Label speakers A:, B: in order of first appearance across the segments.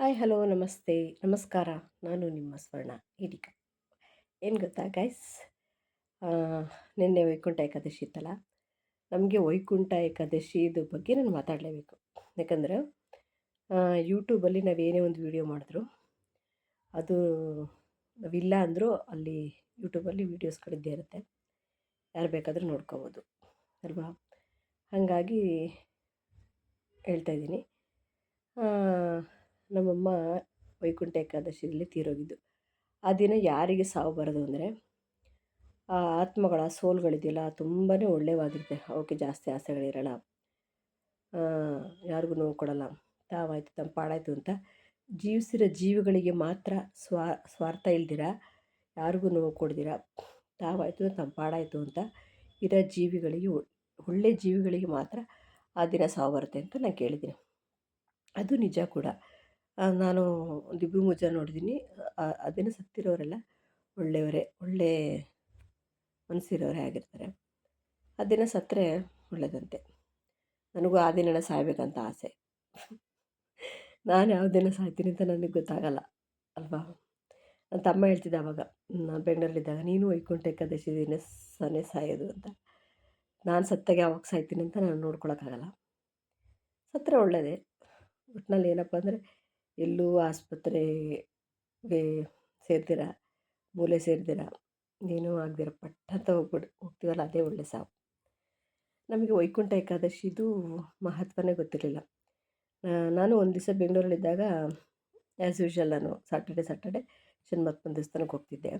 A: Hi hello, ನಮಸ್ತೆ. ನಮಸ್ಕಾರ. ನಾನು ನಿಮ್ಮ ಸ್ವರ್ಣ ಹಿಡಿಕ ಏನು ಗೊತ್ತಾ ಗೈಸ್ ನಿನ್ನೆ ವೈಕುಂಠ ಏಕಾದಶಿ ಇತ್ತಲ್ಲ? ನಮಗೆ ವೈಕುಂಠ ಏಕಾದಶಿದು ಬಗ್ಗೆ ನಾನು ಮಾತಾಡಲೇಬೇಕು. ಯಾಕಂದರೆ ಯೂಟ್ಯೂಬಲ್ಲಿ ನಾವು ಏನೇ ಒಂದು ವೀಡಿಯೋ ಮಾಡಿದ್ರು, ಅದು ನಾವಿಲ್ಲ ಅಂದರೂ ಅಲ್ಲಿ ಯೂಟ್ಯೂಬಲ್ಲಿ ವೀಡಿಯೋಸ್ಗಳಿದ್ದೇ ಇರುತ್ತೆ. ಯಾರು ಬೇಕಾದರೂ ನೋಡ್ಕೋಬೋದು, ಅಲ್ವಾ? ಹಾಗಾಗಿ ಹೇಳ್ತಾಯಿದ್ದೀನಿ ನಮ್ಮಮ್ಮ ವೈಕುಂಠ ಏಕಾದಶಿಯಲ್ಲಿ ತೀರೋಗಿದ್ದು. ಆ ದಿನ ಯಾರಿಗೆ ಸಾವು ಬರೋದು ಅಂದರೆ, ಆ ಆತ್ಮಗಳ ಸೋಲ್ಗಳಿದೆಯಲ್ಲ ತುಂಬಾ ಒಳ್ಳೆಯವಾಗಿರುತ್ತೆ ಅವಕ್ಕೆ ಜಾಸ್ತಿ ಆಸೆಗಳಿರಲ್ಲ. ಯಾರಿಗೂ ನೋವು ಕೊಡಲ್ಲ. ತಾವಾಯಿತು, ತಮ್ಮ ಪಾಡಾಯಿತು ಅಂತ ಜೀವಿಸಿರೋ ಜೀವಿಗಳಿಗೆ ಮಾತ್ರ ಸ್ವಾ, ಸ್ವಾರ್ಥ ಇಲ್ದಿರ? ಯಾರಿಗೂ ನೋವು ಕೊಡ್ದಿರ? ತಾವಾಯಿತು, ತಮ್ಮ ಪಾಡಾಯಿತು ಅಂತ ಇರೋ ಜೀವಿಗಳಿಗೆ, ಒಳ್ಳೆ ಜೀವಿಗಳಿಗೆ ಮಾತ್ರ ಆ ದಿನ ಸಾವು ಬರುತ್ತೆ ಅಂತ ನಾನು ಕೇಳಿದ್ದೀನಿ. ಅದು ನಿಜ ಕೂಡ. ನಾನು ದಿಬ್ಬು ಮುಜ್ಜ ನೋಡಿದ್ದೀನಿ ಅದನ್ನು ಸತ್ತಿರೋರೆಲ್ಲ ಒಳ್ಳೆಯವರೇ, ಒಳ್ಳೆ ಮನಸ್ಸಿರೋರೇ ಆಗಿರ್ತಾರೆ. ಆ ದಿನ ಸತ್ತರೆ ಒಳ್ಳೆಯದಂತೆ ನನಗೂ ಆ ದಿನ ಸಾಯಬೇಕಂತ ಆಸೆ. ನಾನು ಯಾವ ದಿನ ಸಾಯ್ತೀನಿ ಅಂತ ನನಗೆ ಗೊತ್ತಾಗಲ್ಲ, ಅಲ್ವಾ? ನನ್ನ ತಮ್ಮ ಹೇಳ್ತಿದ್ದೆ ಆವಾಗ ನಾನು ಬೆಂಗಳೂರಲ್ಲಿದ್ದಾಗ ನೀನು ವೈಕುಂಠ ಏಕಾದಶಿ ದಿನ ಸನೆ ಸಾಯೋದು ಅಂತ. ನಾನು ಸತ್ತಾಗೆ ಯಾವಾಗ ಸಾಯ್ತೀನಿ ಅಂತ ನಾನು ನೋಡ್ಕೊಳಕ್ಕಾಗಲ್ಲ. ಸತ್ತರೆ ಒಳ್ಳೆಯದೇ ಒಟ್ಟಿನಲ್ಲಿ ಏನಪ್ಪ ಅಂದರೆ ಎಲ್ಲೂ ಆಸ್ಪತ್ರೆಗೆ ಸೇರ್ದಿರ, ಮೂಲೆ ಸೇರ್ದಿರ, ಏನೂ ಆಗದಿರ ಪಟ್ಟ ಅಂತ ಹೋಗ್ಬಿಡು, ಹೋಗ್ತೀವಲ್ಲ, ಅದೇ ಒಳ್ಳೆ ಸಾವು. ನಮಗೆ ವೈಕುಂಠ ಏಕಾದಶಿದು ಮಹತ್ವನೇ ಗೊತ್ತಿರಲಿಲ್ಲ. ನಾನು ಒಂದು ದಿವಸ ಬೆಂಗಳೂರಲ್ಲಿದ್ದಾಗ ಆ್ಯಸ್ ಯೂಶ್ವಲ್ ನಾನು ಸಾಟರ್ಡೆ ಸಾಟರ್ಡೆ ಶನ್ಮಾತ್ಮನ ದೇವಸ್ಥಾನಕ್ಕೆ ಹೋಗ್ತಿದ್ದೆ.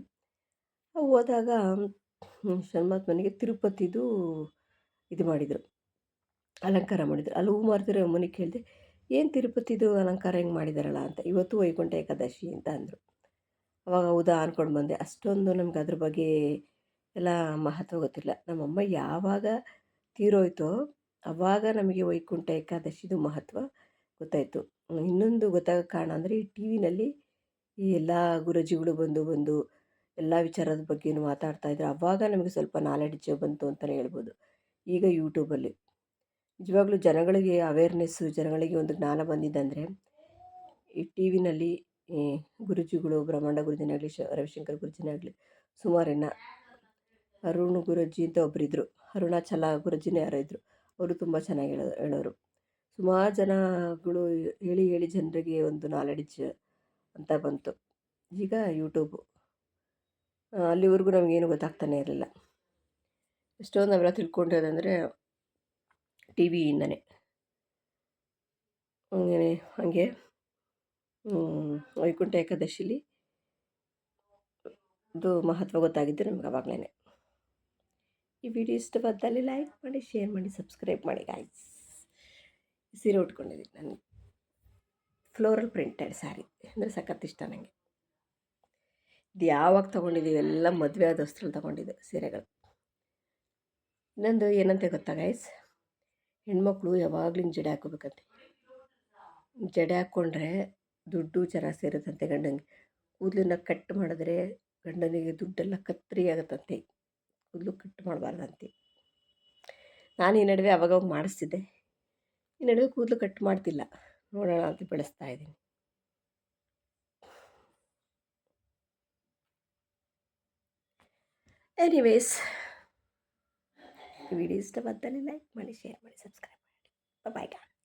A: ಹೋದಾಗ ಶನ್ಮಾತ್ಮನಿಗೆ ತಿರುಪತಿದು ಇದು ಮಾಡಿದರು. ಅಲಂಕಾರ ಮಾಡಿದರು. ಅಲ್ಲಿ ಹೂ ಮಾರ್ತಿರೋ ಅಮ್ಮನಿಗೆ ಕೇಳಿದೆ ಏನು ತಿರುಪತಿದು ಅಲಂಕಾರ ಹೆಂಗೆ ಮಾಡಿದಾರಲ್ಲ ಅಂತ, ಇವತ್ತು ವೈಕುಂಠ ಏಕಾದಶಿ ಅಂತ ಅಂದರು. ಅವಾಗ ಹೌದಾ ಅಂದ್ಕೊಂಡು ಬಂದೆ, ಅಷ್ಟೊಂದು ನಮ್ಗೆ ಅದ್ರ ಬಗ್ಗೆ ಎಲ್ಲ ಮಹತ್ವ ಗೊತ್ತಿಲ್ಲ. ನಮ್ಮಮ್ಮ ಯಾವಾಗ ತೀರೋಯ್ತೋ ಅವಾಗ ನಮಗೆ ವೈಕುಂಠ ಏಕಾದಶಿದು ಮಹತ್ವ ಗೊತ್ತಾಯಿತು. ಇನ್ನೊಂದು ಗೊತ್ತಾಗೋ ಕಾರಣ ಅಂದರೆ ಈ ಟಿ ವಿನಲ್ಲಿ ಈ ಎಲ್ಲ ಗುರುಜಿಗಳು ಬಂದು ಬಂದು ಎಲ್ಲ ವಿಚಾರದ ಬಗ್ಗೆಯೂ ಮಾತಾಡ್ತಾಯಿದ್ರು ಅವಾಗ ನಮಗೆ ಸ್ವಲ್ಪ ನಾಲೆಡ್ಜ್ ಬಂತು ಅಂತಲೇ ಹೇಳ್ಬೋದು. ಈಗ ಯೂಟ್ಯೂಬಲ್ಲಿ ನಿಜವಾಗ್ಲೂ ಜನಗಳಿಗೆ ಅವೇರ್ನೆಸ್ಸು ಜನಗಳಿಗೆ ಒಂದು ಜ್ಞಾನ ಬಂದಿದ್ದಂದರೆ ಈ ಟಿ ವಿನಲ್ಲಿ ಗುರೂಜಿಗಳು, ಬ್ರಹ್ಮಾಂಡ ಗುರುಜಿನೇ ಆಗಲಿ, ಶ, ರವಿಶಂಕರ್ ಗುರುಜಿನೇ ಆಗಲಿ ಸುಮಾರಿನ ಅರುಣ್ ಗುರುಜಿ ಅಂತ ಒಬ್ಬರಿದ್ದರು ಅರುಣಾಚಲ ಗುರೂಜಿನೇ ಯಾರೋ ಇದ್ದರು ಅವರು ತುಂಬ ಚೆನ್ನಾಗಿ ಹೇಳೋ, ಹೇಳೋರು. ಸುಮಾರು ಜನಗಳು ಹೇಳಿ ಹೇಳಿ ಜನರಿಗೆ ಒಂದು ನಾಲೆಡ್ಜ್ ಅಂತ ಬಂತು. ಈಗ ಯೂಟ್ಯೂಬು ಅಲ್ಲಿವರೆಗೂ ನಮಗೇನು ಗೊತ್ತಾಗ್ತಾನೆ ಇರಲಿಲ್ಲ. ಎಷ್ಟೊಂದು ನಾವೆಲ್ಲ ತಿಳ್ಕೊಂಡಿರೋದಂದರೆ ಟಿ ವಿಯಿಂದನೇ ಹಾಗೆ. ಹಾಗೆ ವೈಕುಂಠ ಏಕಾದಶಿಲಿ ಇದು ಮಹತ್ವ ಗೊತ್ತಾಗಿದ್ದು ನಮ್ಗೆ ಅವಾಗಲೇ ಈ ವಿಡಿಯೋ ಇಷ್ಟವಾದಲ್ಲಿ ಲೈಕ್ ಮಾಡಿ, ಶೇರ್ ಮಾಡಿ, ಸಬ್ಸ್ಕ್ರೈಬ್ ಮಾಡಿ ಗಾಯ್ಸ್ ಸೀರೆ ಉಟ್ಕೊಂಡಿದ್ದೀನಿ ನಾನು. ಫ್ಲೋರಲ್ ಪ್ರಿಂಟೆಡ್ ಸ್ಯಾರಿ, ಅಂದರೆ ಸಖತ್ ಇಷ್ಟ ನನಗೆ ಇದು ಯಾವಾಗ ತೊಗೊಂಡಿದ್ದೀವಿ ಎಲ್ಲ ಮದುವೆ ಆದ ವಸ್ತುಗಳು ತೊಗೊಂಡಿದ್ದು ಸೀರೆಗಳು. ಇನ್ನೊಂದು ಏನಂತ ಗೊತ್ತಾ ಗೈಸ್ ಹೆಣ್ಮಕ್ಳು ಯಾವಾಗಲೂ ಜಡೆ ಹಾಕೋಬೇಕಂತೆ ಜಡೆ ಹಾಕ್ಕೊಂಡ್ರೆ ದುಡ್ಡು ಚೆನ್ನಾಗಿ ಸೇರುತ್ತಂತೆ ಗಂಡನಿಗೆ. ಕೂದಲನ್ನ ಕಟ್ ಮಾಡಿದ್ರೆ ಗಂಡನಿಗೆ ದುಡ್ಡೆಲ್ಲ ಕತ್ತರಿ ಆಗುತ್ತಂತೆ. ಕೂದಲು ಕಟ್ ಮಾಡಬಾರ್ದಂತೆ. ನಾನು ಈ ನಡುವೆ ಅವಾಗ ಮಾಡಿಸ್ತಿದ್ದೆ. ಈ ನಡುವೆ ಕೂದಲು ಕಟ್ ಮಾಡ್ತಿಲ್ಲ. ನೋಡೋಣ ಅಂತ ಬೆಳೆಸ್ತಾ ಇದ್ದೀನಿ. ಎನಿವೇಸ್ ವಿಡಿಯೋ ಇಷ್ಟವಾದಲ್ಲಿ ಲೈಕ್ ಮಾಡಿ ಶೇರ್ ಮಾಡಿ ಸಬ್ಸ್ಕ್ರೈಬ್ ಮಾಡಿ ಬಾಯ್